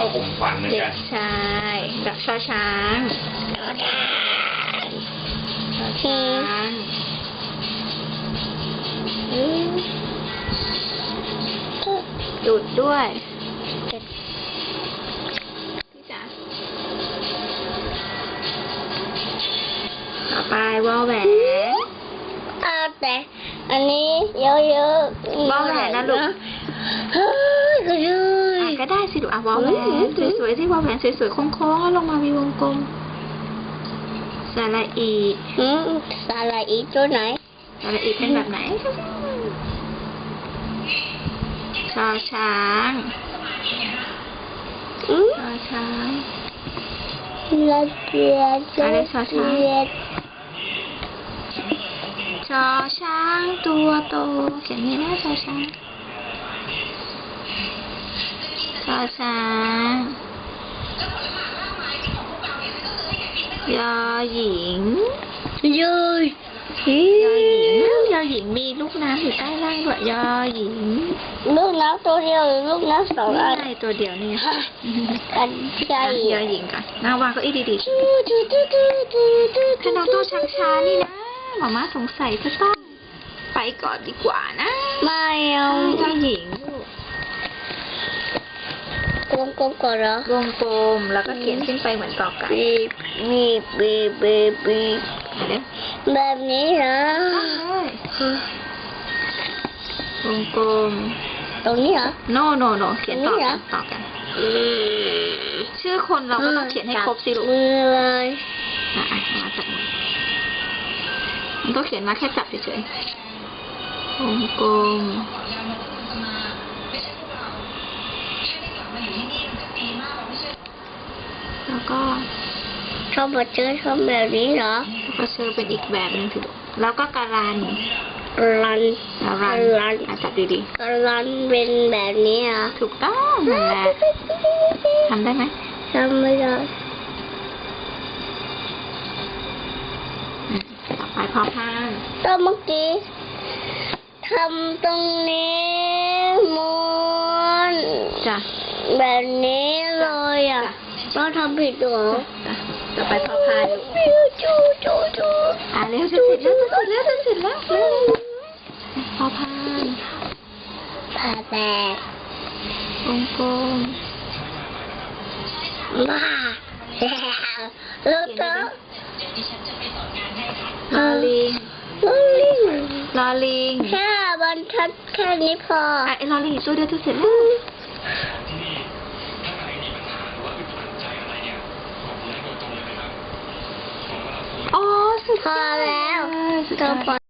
มาข่มขวัญเหมือนเด็กักนชายกับชอช้างชอช้างอืมหยุดด้วยพี่จ๋าต่อไปวอลแหวนเอาแต่อันนี้เยอะๆวอลแหวนนะลูก เฮ้ยก็ยือะด ก็ได้สิลูกอะวอลแหวนสวยๆที่วอลแหวนสวยๆโค้งๆแล้วลงมามีวงกลมสระอีอืมสาระอีตัวไหนสระอีเป็นแบบไหนชอช้างอืมชอช้างละเอียดอะไรละช้าๆเอียดชอช้างตัวโตเขียนนี่นะชอช้าง ชอช้างยอหญิงยืดยอหญิงยอหญิงมีลูกน้ำอยู่ใต้ล่างด้วยยอหญิง ลูกน้ำตัวเดียวหรือลูกน้ำสองอันนี่ไงตัวเดียวนี่อันใหญ่ยอหญิงก่อนนางวางเก็อีดีๆจูจูจูจูจูจูถ้าน้องตัวช้าๆนี่นะหมาม่าสงสัยจะต้องไปก่อนดีกว่านะ ไม่เอาเจ้าหญิง กลมกลมก่อนเหรอ วงกลมแล้วก็เขียนขึ้นไปเหมือนกอไก่บีบบีบบีบบีบบีบเดี๋ยวแบบนี้เหรอวงกลม ตรงนี้เหรอโนโนโนเขียนต่อกันต่อกันอืมชื่อคนเราก็ต้องเขียนให้ครบสิลูกมือเลยอะอะมาจับมือมันก็เขียนมาแค่จับเฉยๆวงกลม ก็ชอบมาเจอชอบแบบนี้เหรอกระเชอเป็นอีกแบบหนึงคือแล้วก็การันรันการันรันอะจับดีรันเป็นแบบนี้เหรอะๆถูกต้องนั่นแหละทำได้ไหมทำไม่ได้อืมต่อไปพอพานตอนเมื่อกี้ทำตรงนี้ม้วนจ้ะแบบนี้เลยอะ เราทำผิดเหรอจ้ะต่อไปพอพานจูจูจูจูอะเร็วจะเสร็จแล้วจะเสร็จแล้วจะเสร็จแล้วเร็วพอพานผ่าแตกวงกลมบ้าแล้วก็ลอลิงลูกลิงลอลิงแค่บรรทัดแค่นี้พออะไอ้ลอลิงอีกตัวเดียวจะเสร็จแล้ว อ๋อ